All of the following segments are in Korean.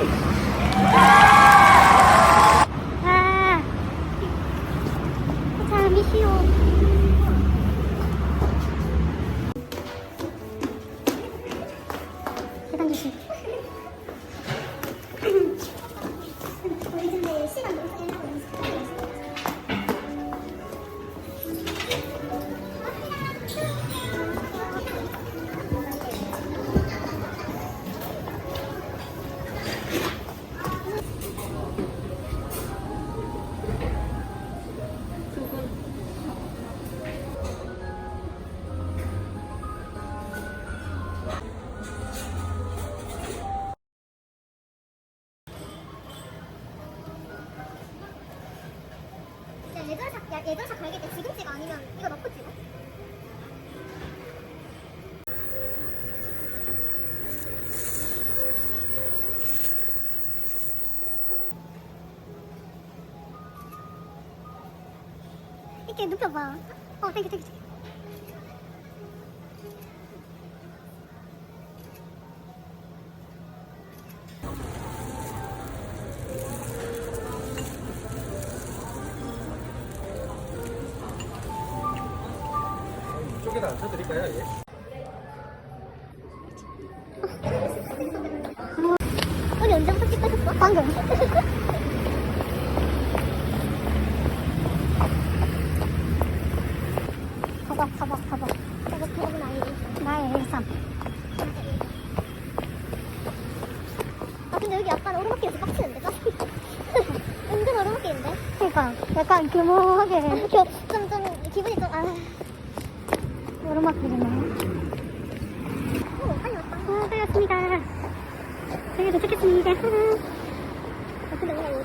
어, 야, 예전샷 갈길 때 지금 찍어 아니면 이거 넣고 찍어? 이렇게 눕혀봐. 어, 땡겨, 땡겨, 땡겨. 쪽에다 앉혀드릴까요? 예. 우리 언제부터 찍고 있었어? 방금. 봐봐, 봐봐, 봐봐. 저거 그거는 아니지. 나의 1, 3. 아, 근데 여기 약간 오르막길에서 빡치는데? 은근 오르막길인데? 그니까, 약간 교모하게. 좀, 좀, 좀, 기분이 좀, 아. 오르막길이네. 오, 빨리 왔다. 아, 빨렸습니다. 저희 도착했습니다. 어떻게 내가 하나? 괜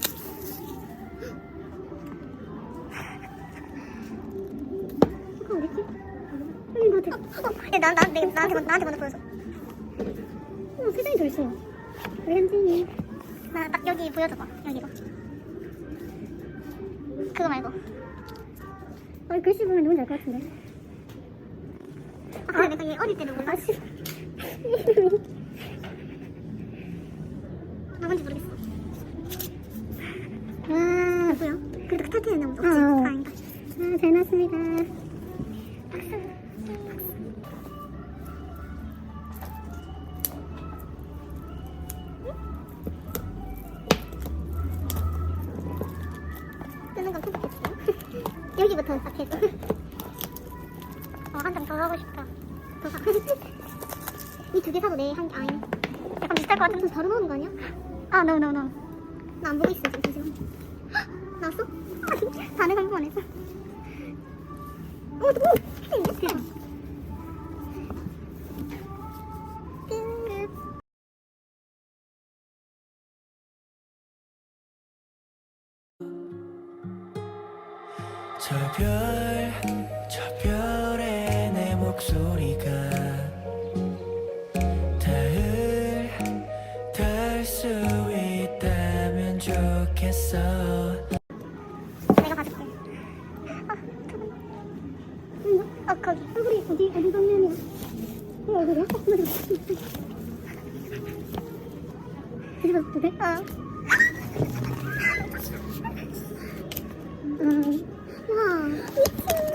야, 나, 나, 내, 나한테, 먼- 나한테 먼저 보여줘. 어, 세 장이 더 있어. 우리 현진이. 나 딱 여기 보여줘봐. 여기로. 그거 말고. 어, 글씨 보면 누군지 알 것 같은데. 아, 근데 내가 얘 어릴 때를 몰라. 씨. 뜨는 건 편집했어. 여기부터 딱 해줘. 어, 한 장 더 하고 싶다. 더 사. 이 두 개 사도 내한 개, 아니. 약간 비슷할 것 같은데 바로 나오는 거 아니야? 아, no, no, no. 나 안 보고 있어, 지금. 잠시만. 나왔어? 아, 다내 갈 뻔했어. 오, 오! 대박. 저 별, 저 별에 내 목소리가 닿을, 닿을 수 있다면 좋겠어 내가 봐줄게. 어? 어? 어. 음, 허허 히.